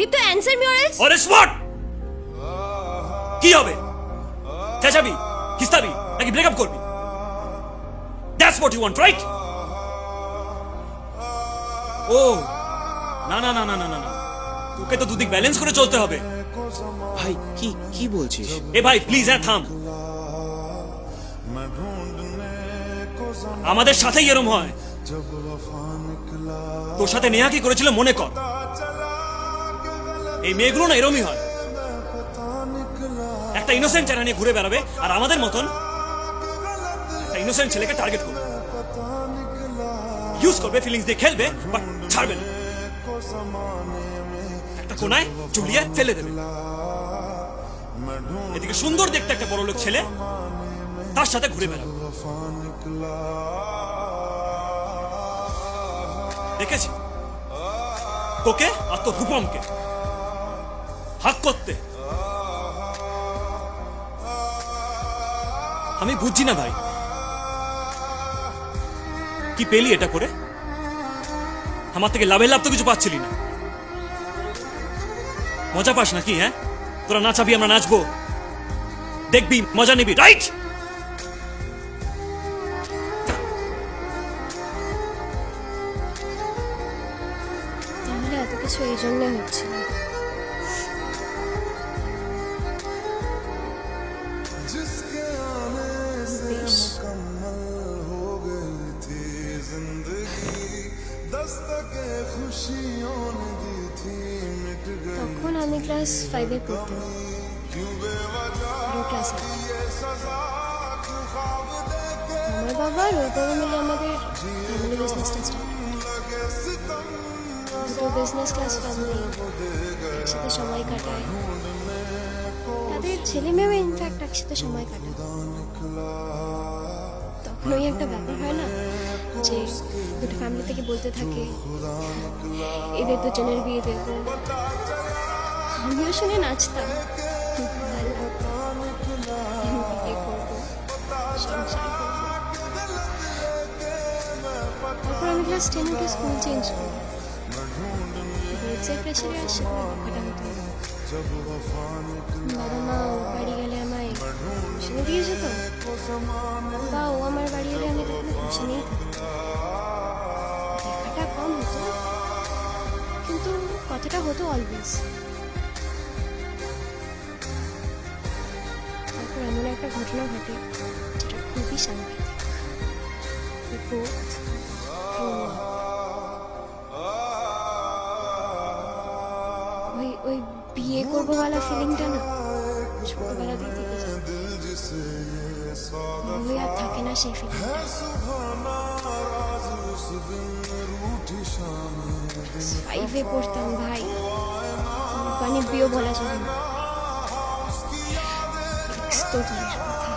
Dipto answer me or else অরে smart কি হবে? চেঁচাবি কিস্তাবি নাকি ব্রেকআপ করবি? That's what you want right ও না না না না না না না। তোকে তো দুদিক ব্যালেন্স করে চলতে হবে। ভাই কি কি বলছিস? এ ভাই প্লিজ হ্যাঁ থাম। আমাদের সাথেই এরম হয়। তোর সাথে নেহা কি করেছিল মনে কর। এই মেয়েগুলো না এরমই হয়। একটা ইনোসেন্ট চেহারা নিয়ে ঘুরে বেড়াবে, আর আমাদের মতন একটা ইনোসেন্ট ছেলেকে টার্গেট করবে। ইউজ করবে ফিলিংস দিয়ে খেলবে বাট ছাড়বে না। একটা কোনায় চুলিয়ে ফেলে দেবে। এদিকে সুন্দর দেখতে একটা বড় লোক ছেলে তার সাথে ঘুরে বেড়াবে। দেখেছি? তোকে আর তোর রূপমকে হাত করতে আমি বুঝছি না ভাই। কি পেলি এটা করে? আমার থেকে লাভের লাভ তো কিছু পাচ্ছিলি না। মজা পাস নাকি হ্যাঁ? তোরা নাচাবি আমরা নাচবো। দেখবি, মজা নিবি, রাইট? তাহলে এত কিছু এই জন্য হচ্ছিল তখন আমি ক্লাস ফাইভে পড়তাম। ক্লাস আমার বাবা মিলে আমাদের বিজনেস ক্লাস একসাথে সময় কাটায়। তাদের ছেলে মেয়েও ইনফ্যাক্ট একসাথে সময় কাটায় ওই একটা ব্যাপার হয় না যে দুটো ফ্যামিলি থেকে বলতে থাকে, এদের দুজনের বিয়ে দেবো। আমিও শুনে নাচতাম। তারপর আমি ক্লাস টেন স্কুল চেঞ্জ করি। বাবা মা বাড়ি গেলে আমায় শুনে দিয়ে বা ও আমার বাড়ি এলে আমি দেখাটা কম হতো। কিন্তু কথাটা হতো অলওয়েজ তারপর এমন একটা ঘটনা ঘটে, যেটা খুবই সাংঘাতিক. ওই ওই বিয়ে করব বলা ফিলিংটা না, ছোটবেলা থেকে সুবর্ণা শেফি ফাইভে পড়তাম ভাই। মানে বিয়ে বলা যাবে না। তো দূরের কথা।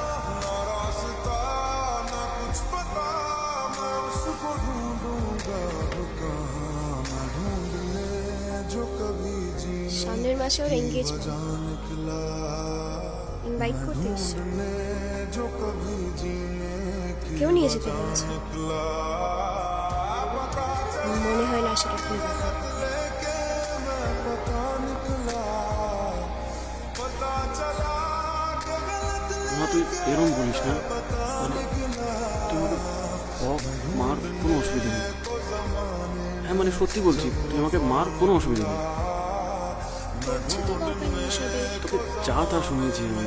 সামনের মাসে ওর এঙ্গেজমেন্ট ইনভাইট করতে কেউ নিয়ে যেতে পেরেছে। মনে হয় না সেটা খুব তুই বলিস না। মানে কোনো অসুবিধা হ্যাঁ মানে সত্যি বলছি তুই আমাকে কোনো অসুবিধা যা তা শুনেছি আমি।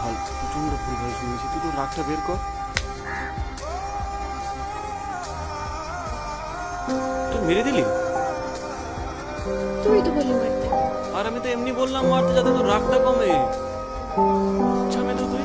ভুল প্রচণ্ড ভুল ভালো শুনেছি তুই তো রাগটা বের কর। তুই মেরে দিলি? তুই তো বললি মারতে। আর আমি তো এমনি বললাম মারতে যাতে তোর রাগটা কমে। আমি তো তুই